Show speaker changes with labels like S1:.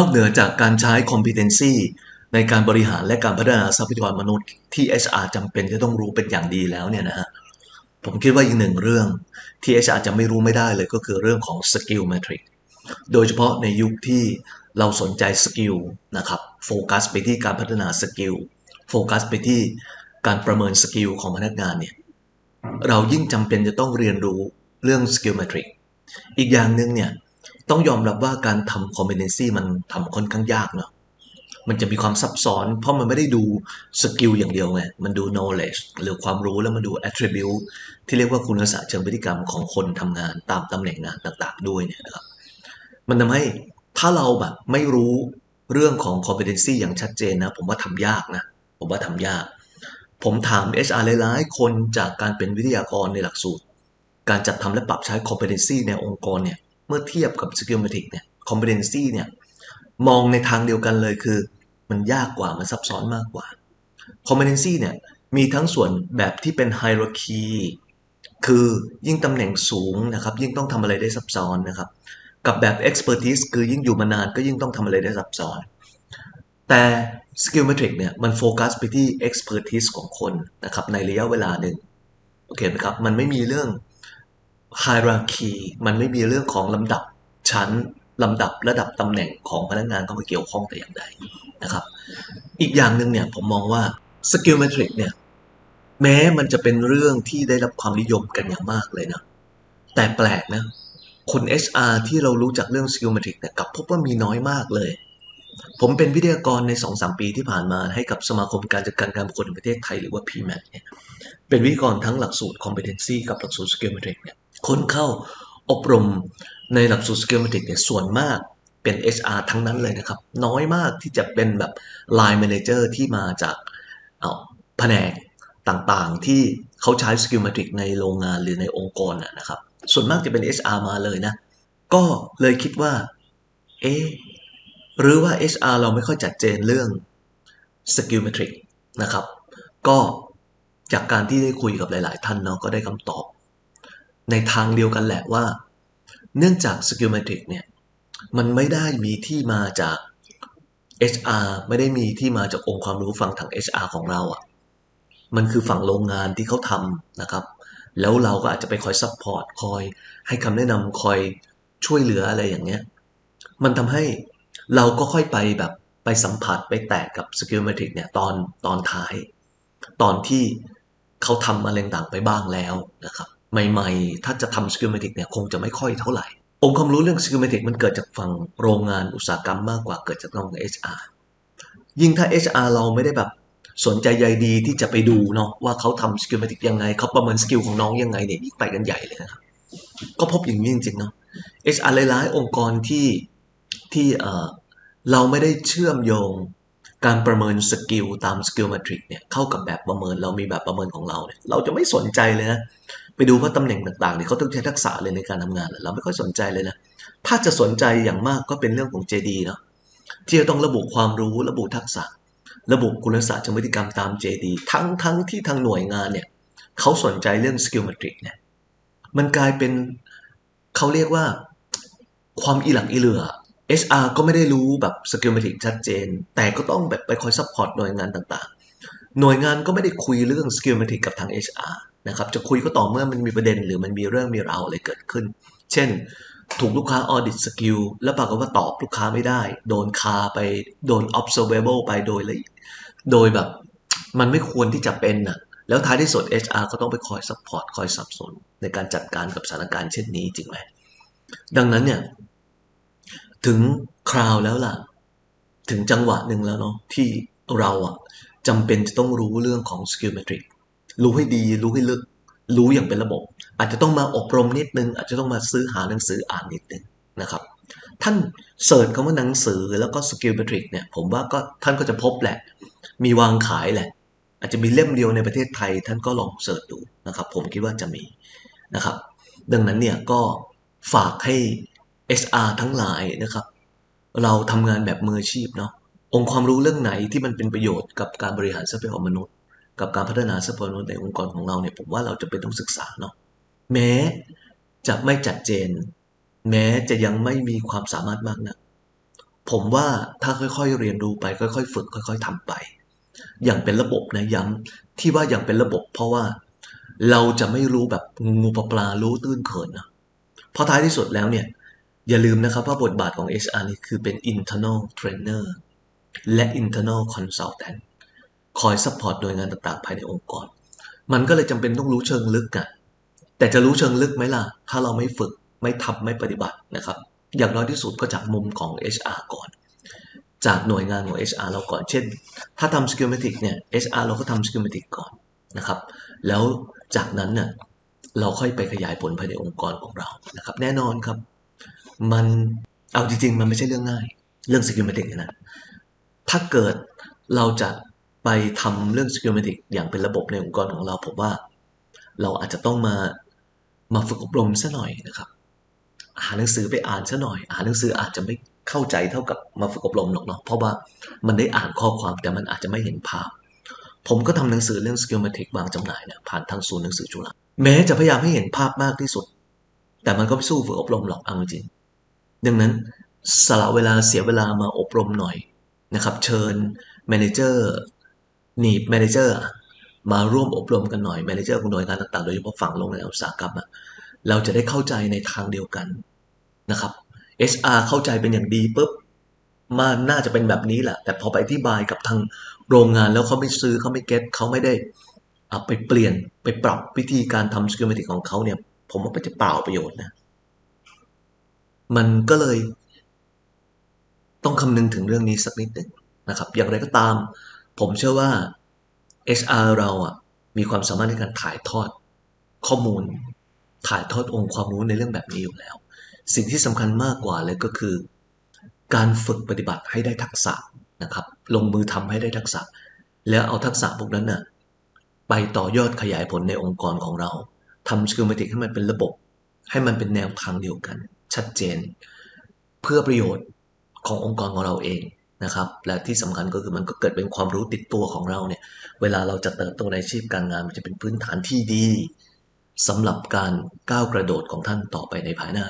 S1: อกเหนือจากการใช้ competency ในการบริหารและการพัฒนาทรัพยากรมนุษย์ที่ HR จำเป็นจะต้องรู้เป็นอย่างดีแล้วเนี่ยนะฮะผมคิดว่าอีกหนึ่งเรื่องที่ HR จะไม่รู้ไม่ได้เลยก็คือเรื่องของ skill metric โดยเฉพาะในยุคที่เราสนใจสกิลนะครับโฟกัสไปที่การพัฒนาสกิลโฟกัสไปที่การประเมินสกิลของพนักงานเนี่ยเรายิ่งจำเป็นจะต้องเรียนรู้เรื่อง skill metric อีกอย่างหนึ่งเนี่ย ต้องยอมรับว่าการทำ competency มันทำค่อนข้างยากเนาะมันจะมีความซับซ้อน เพราะมันไม่ได้ดูสกิลอย่างเดียวไง มันดู knowledge หรือความรู้แล้วมันดู attribute ที่เรียกว่าคุณลักษณะเชิงพฤติกรรมของคนทำงานตามตำแหน่งงานต่าง ๆ ด้วยเนี่ยนะครับ มันทำให้ถ้าเราแบบไม่รู้เรื่องของ competency อย่างชัดเจนนะ ผมว่าทำยากนะ ผมว่าทำยาก ผมถาม HR หลายๆคนจากการเป็นวิทยากรในหลักสูตร การจัดทำและปรับใช้ competency ในองค์กรเนี่ย เมื่อเทียบกับ skillmatic เนี่ย competency เนี่ย มองในทางเดียวกันเลยคือ มันยากกว่ามันซับซ้อนมากกว่า competency เนี่ย มีทั้งส่วนแบบที่เป็น hierarchy คือยิ่งตำแหน่งสูงนะครับ ยิ่งต้องทำอะไรได้ซับซ้อนนะครับ กับแบบ expertise คือยิ่งอยู่มานานก็ยิ่งต้องทำอะไรได้ซับซ้อน แต่ skill metric เนี่ย มันโฟกัสไปที่ expertise ของคนนะครับ ในระยะเวลาหนึ่งโอเคไหมครับ มันไม่มีเรื่อง hierarchy มันไม่มีเรื่องของลำดับชั้นลำดับระดับตำแหน่งของพนักงานเข้ามาเกี่ยวข้องแต่อย่างใดนะครับ อีกอย่างหนึ่งเนี่ยผมมองว่า skill metric เนี่ยแม้มันจะเป็นเรื่องที่ได้รับความนิยมกันอย่างมากเลยนะ แต่แปลกนะ คน HR ที่เรารู้จักเรื่อง skill metric เนี่ยกับพบว่ามีน้อยมากเลย ผมเป็นวิทยากรใน 2-3 ปีที่ผ่านมาให้กับสมาคมการจัดการการบุคคลแห่งประเทศไทยหรือว่า PMAT เนี่ยเป็นวิทยากรทั้งหลักสูตร competency กับหลักสูตร skill metric เนี่ย คนเข้าอบรมในหลักสูตร skill metric เนี่ยส่วนมากเป็น HR ทั้งนั้นเลยนะครับ น้อยมากที่จะเป็นแบบ line manager ที่มาจากแผนกต่างๆ ที่เขาใช้ skill metric ในโรงงานหรือในองค์กรนะครับ ส่วนมากจะเป็น HR มาเลยนะ ก็เลยคิดว่า เอ๊หรือว่า HR เราไม่ค่อยจัดเจนเรื่อง skill metric นะครับ ก็จากการที่ได้คุยกับหลาย ๆ ท่านเนาะก็ได้คำตอบ ในทางเดียวกันแหละว่า เนื่องจาก skill metric เนี่ย มันไม่ได้มีที่มาจาก HR ไม่ได้มีที่มาจากองค์ความรู้ฝั่งทาง HR ของเราอะ่ะ มันคือฝั่งโรงงานที่เขาทำนะครับ แล้วเราก็อาจจะไปคอยซัพพอร์ตคอยให้คำแนะนำคอยช่วยเหลืออะไรอย่างเงี้ย มันทำให้เราก็ค่อยไปแบบไปสัมผัสไปแตะกับสกิลเมทริกเนี่ยตอนตอนท้าย ตอนที่เขาทำอะไรต่างไปบ้างแล้วนะครับ ใหม่ๆ ถ้าจะทำสกิลเมทริกเนี่ยคงจะไม่ค่อยเท่าไหร่ องค์ความรู้เรื่องสกิลเมทริกมันเกิดจากฝั่งโรงงานอุตสาหกรรมมากกว่าเกิดจากฝั่ง HR ยิ่งถ้า HR เราไม่ได้แบบสนใจใยดีที่จะไปดูเนาะว่าเขาทำสกิลมาติกยังไงเขาประเมินสกิลของน้องยังไงเนี่ยยิ่งไปกันใหญ่เลยนะครับก็พบอย่างนี้จริงๆเนาะเอชอาร์หลายๆ องค์กรที่ที่เออเราไม่ได้เชื่อมโยงการประเมินสกิลตามสกิลมาทริกเนี่ยเข้ากับแบบประเมินเรามีแบบประเมินของเราเนี่ยเราจะไม่สนใจเลยนะ ไปดูว่าตำแหน่งต่างๆเนี่ยเขาต้องใช้ทักษะเลยในการทำงานเราไม่ค่อยสนใจเลยนะถ้าจะสนใจอย่างมากก็เป็นเรื่องของ JD เนาะที่จะต้องระบุความรู้ระบุทักษะ ระบบคุณลักษณะเชิงพฤติกรรมตาม JD ทั้งทั้งที่ทางหน่วยงานเนี่ยเขาสนใจเรื่อง skill metric เนี่ยมันกลายเป็นเขาเรียกว่าความอีหลักอีเหลือ HR ก็ไม่ได้รู้แบบ skill metric ชัดเจน แต่ก็ต้องแบบไปคอยซัพพอร์ตหน่วยงานต่างๆ หน่วยงานก็ไม่ได้คุยเรื่อง skill metric กับทาง HR นะครับจะคุยก็ต่อเมื่อมันมีประเด็นหรือมันมีเรื่องมีราวอะไรเกิดขึ้น เช่น ถูกลูกค้าออดิตสกิลแล้วปรากฏว่าตอบลูกค้าไม่ได้ โดนคาไปโดน observable ไปโดยเลยโดยแบบมันไม่ควรที่จะเป็นน่ะแล้วท้ายที่สุด HR ก็ต้องไปคอยซัพพอร์ตคอยสับสนในการจัดการกับสถานการณ์เช่นนี้จริงไหมดังนั้นเนี่ยถึงคราวแล้วล่ะ ถึงจังหวะหนึ่งแล้วเนาะที่เราอะจำเป็นจะต้องรู้เรื่องของ skill metric รู้ให้ดี รู้ให้ลึก รู้อย่างเป็นระบบ อาจจะต้องมาอบรมนิดนึง อาจจะต้องมาซื้อหาหนังสืออ่านนิดนึงนะครับท่านเสิร์ชคำว่าหนังสือแล้วก็สกิลเบทริกเนี่ยผมว่าก็ท่านก็จะพบแหละ มีวางขายแหละ อาจจะมีเล่มเดียวในประเทศไทย ท่านก็ลองเสิร์ชดูนะครับ ผมคิดว่าจะมีนะครับ ดังนั้นเนี่ยก็ฝากให้ HR ทั้งหลายนะครับ เราทำงานแบบมืออาชีพเนาะองค์ความรู้เรื่องไหนที่มันเป็นประโยชน์กับการบริหารทรัพยากรมนุษย์ กับการพัฒนาทรัพยากรในองค์กรของเราเนี่ยผมว่าเราจะเป็นต้องศึกษาเนาะแม้จะไม่จัดเจน แม้จะยังไม่มีความสามารถมากนะผมว่าถ้าค่อยๆเรียนรู้ไป ค่อยๆ ฝึก ค่อย ๆทำไป อย่างเป็นระบบนะย้ำที่ว่าอย่างเป็นระบบ เพราะว่าเราจะไม่รู้แบบงูงูปลาปลารู้ตื้นเขินนะเพราะท้ายที่สุดแล้วเนี่ย อย่าลืมนะครับว่าบทบาทของ HR นี่คือเป็น internal trainer และ internal consultant คอยซัพพอร์ตหน่วยงานต่างๆ ภายในองค์กร มันก็เลยจำเป็นต้องรู้เชิงลึกอะแต่จะรู้เชิงลึกไหมล่ะ ถ้าเราไม่ฝึกไม่ทำไม่ปฏิบัตินะครับ อย่างน้อยที่สุดก็จากมุมของ HR ก่อน จากหน่วยงานของ HR เราก่อน เช่น ถ้าทำ schematic เนี่ย HR เราก็ทำ schematic ก่อนนะครับ แล้วจากนั้นเนี่ยเราค่อยไปขยายผลภายในองค์กรของเรานะครับ แน่นอนครับ มันเอาจริงๆ มันไม่ใช่เรื่องง่าย เรื่อง schematic เนยนะ ถ้าเกิดเราจะ ไปทำเรื่อง schematic อย่างเป็นระบบในองค์กรของเรา ผมว่าเราอาจจะต้องมามาฝึกอบรมซะหน่อยนะครับ หาหนังสือไปอ่านซะหน่อยหาหนังสืออาจจะไม่เข้าใจเท่ากับมาฝึกอบรมหรอกเนาะเพราะว่ามันได้อ่านข้อความแต่มันอาจจะไม่เห็นภาพ ผมก็ทำหนังสือเรื่อง schematic วางจำหน่ายเนี่ยผ่านทางศูนย์หนังสือจุฬาแม้จะพยายามให้เห็นภาพมากที่สุด แต่มันก็ไม่สู้ฝึกอบรมหรอกเอาจริงดังนั้นสละเวลาเสียเวลามาอบรมหน่อยนะครับ เชิญแมเนเจอร์ หนีบแมเนเจอร์มาร่วมอบรมกันหน่อยแมเนเจอร์ของหน่วยงานต่างๆ โดยเฉพาะฝั่งโรงงานอุตสาหกรรมเราจะได้เข้าใจในทางเดียวกันนะครับ HR เข้าใจเป็นอย่างดีปุ๊บมันน่าจะเป็นแบบนี้แหละ แต่พอไปอธิบายกับทางโรงงานแล้วเขาไม่ซื้อเขาไม่เก็ตเขาไม่ได้เอาไปเปลี่ยนไปปรับวิธีการทำ schematic ของเขาเนี่ย ผมว่ามันจะเปล่าประโยชน์นะ มันก็เลย ต้องคำนึงถึงเรื่องนี้สักนิดหนึ่งนะครับ อย่างไรก็ตาม ผมเชื่อว่า HR เราอะมีความสามารถในการถ่ายทอดข้อมูล ถ่ายทอดองค์ความรู้ในเรื่องแบบนี้อยู่แล้ว สิ่งที่สำคัญมากกว่าเลยก็คือ การฝึกปฏิบัติให้ได้ทักษะนะครับ ลงมือทำให้ได้ทักษะ แล้วเอาทักษะพวกนั้นน่ะไปต่อยอดขยายผลในองค์กรของเราทำสกิลเมติกให้มันเป็นระบบ ให้มันเป็นแนวทางเดียวกัน ชัดเจน เพื่อประโยชน์ขององค์กรของเราเอง นะครับ และที่สำคัญก็คือมันก็เกิดเป็นความรู้ติดตัวของเราเนี่ย เวลาเราจะเติบโตในอาชีพการงาน มันจะเป็นพื้นฐานที่ดีสำหรับการก้าวกระโดดของท่านต่อไปในภายหน้า